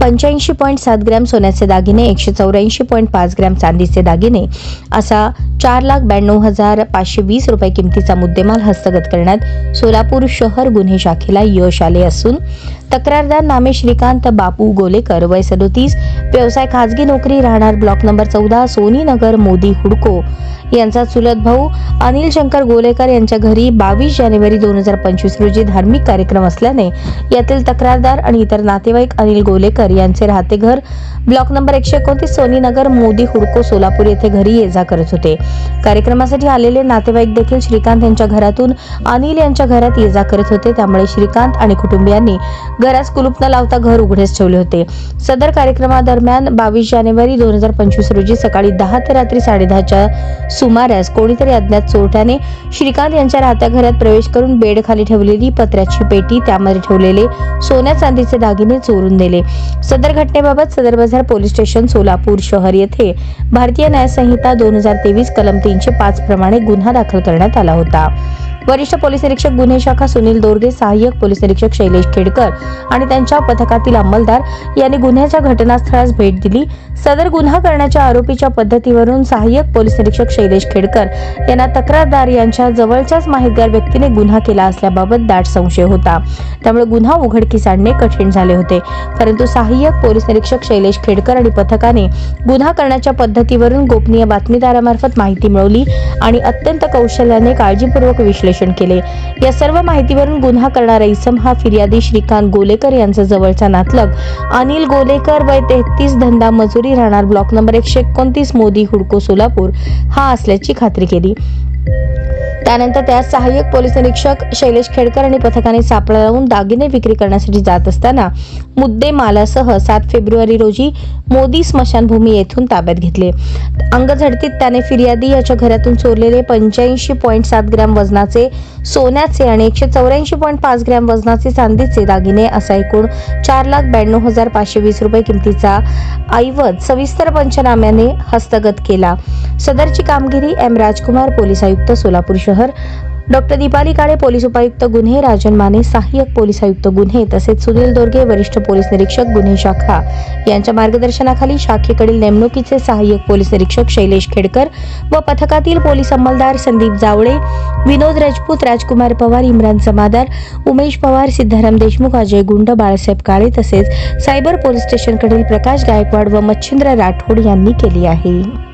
पंच्याऐंशी पॉईंट सात ग्रॅम सोन्याचे दागिने एकशे चौऱ्याऐंशी पॉईंट पाच ग्रॅम चांदीचे दागिने असा चार लाख ब्याण्णव हजार पाचशे वीस रुपये किमतीचा मुद्देमाल हस्तगत करण्यात सोलापूर शहर गुन्हे शाखेला यश आले असून तक्रारदार नामे श्रीकांत बापू गोलेकर वय सदोतीस व्यवसाय खाजगी नोकरी राहणार ब्लॉक नंबर चौदा सोनी नगर मोदी हुडको यांचा चुलत भाऊ अनिल शंकर गोलेकर यांच्या घरी बावीस जानेवारी दोन हजार पंचवीस रोजी धार्मिक कार्यक्रम असल्याने यातील तक्रारदार आणि इतर नातेवाईक अनिल गोलेकर यांचे राहते घर. ब्लॉक नंबर एकशे एकोणतीस सोनी नगर मोदी हुडको सोलापूर येथे घरी ये जा करत होते. कार्यक्रमासाठी आलेले नातेवाईक देखील श्रीकांत यांच्या घरातून अनिल यांच्या घरात ये जा करत होते. त्यामुळे श्रीकांत आणि कुटुंबियांनी घरास कुलूप न लावता घर उघडेच ठेवले होते. सदर कार्यक्रमादरम्यान बावीस जानेवारी दोन हजार पंचवीस रोजी सकाळी दहा ते रात्री साडेदहाच्या सुमारास कोणीतरी अज्ञात चोरट्याने श्रीकांत यांच्या राहत्या घरात प्रवेश करून बेड खाली ठेवलेली पत्र्याची पेटी त्यामध्ये ठेवलेले सोन्या चांदीचे दागिने चोरून नेले सदर घटनेबाबत सदर बाजार पोलीस स्टेशन सोलापूर शहर येथे भारतीय न्यायसंहिता दोन हजार तेवीस कलम तीनशे पाच प्रमाणे गुन्हा दाखल करण्यात आला होता. वरिष्ठ पोलीस निरीक्षक गुन्हे शाखा सुनील दोरगे सहाय्यक पोलीस निरीक्षक शैलेश खेडकर आणि त्यांच्या पथकातील अंमलदार यांनी गुन्ह्याच्या घटनास्थळास भेट दिली. सदर गुन्हा करण्याच्या आरोपीच्या पद्धतीवरून सहाय्यक पोलीस निरीक्षक शैलेश खेडकर यांना तक्रारदार यांच्या जवळच्याच माहितगार व्यक्तीने गुन्हा केला असल्याबाबत दाट संशय होता. त्यामुळे गुन्हा उघडकीस आणणे कठीण झाले होते. परंतु सहाय्यक पोलीस निरीक्षक शैलेश खेडकर आणि पथकाने गुन्हा करण्याच्या पद्धतीवरून गोपनीय बातमीदारामार्फत माहिती मिळवली आणि अत्यंत कौशल्याने काळजीपूर्वक विश्लेषण केले. या सर्व माहितीवरून गुन्हा करणारा इसम हा फिर्यादी श्रीकांत गोलेकर यांचा जवळचा नातलग. अनिल गोलेकर वय तेहतीस धंदा मजुरी राहणार ब्लॉक नंबर एकशे एकोणतीस मोदी हुडको सोलापूर. हा असल्याची खात्री केली. त्यानंतर त्यास सहाय्यक पोलीस निरीक्षक शैलेश खेडकर आणि पथकाने सापळा लावून दागिने विक्री करण्यासाठी जात असताना मुद्देमालासह सात फेब्रुवारी रोजी मोदी स्मशानभूमी येथून ताब्यात घेतले. अंगझडतीत त्याने फिर्यादी याच्या घरातून चोरलेले पंच्याऐंशी पॉईंट सात ग्रॅम वजनाचे सोन्याचे आणि एकशे चौऱ्याऐंशी पॉईंट पाच ग्रॅम वजनाचे चांदीचे दागिने असा एकूण चार लाख ब्याण्णव हजार पाचशे वीस रुपये किमतीचा ऐवज सविस्तर पंचनाम्याने हस्तगत केला. सदरची कामगिरी एम राजकुमार पोलीस आयुक्त सोलापूर शहर. डॉक्टर दीपाली काळे पोलीस उपायुक्त गुन्हे राजन माने सहाय्यक पोलीस आयुक्त गुन्हे तसेच सुनील दोर्गे वरिष्ठ पोलीस निरीक्षक गुन्हे शाखा. यांच्या मार्गदर्शनाखाली शाखेकडील नेमणुकीचे सहाय्यक पोलीस निरीक्षक शैलेश खेडकर व पथकातील पोलीस अंमलदार संदीप जावळे विनोद राजपूत राजकुमार पवार इम्रान जमादार उमेश पवार सिद्धाराम देशमुख अजय गुंड बाळासाहेब काळे तसेच सायबर पोलीस स्टेशनकडील प्रकाश गायकवाड व मच्छिंद्र राठोड यांनी केली आहे.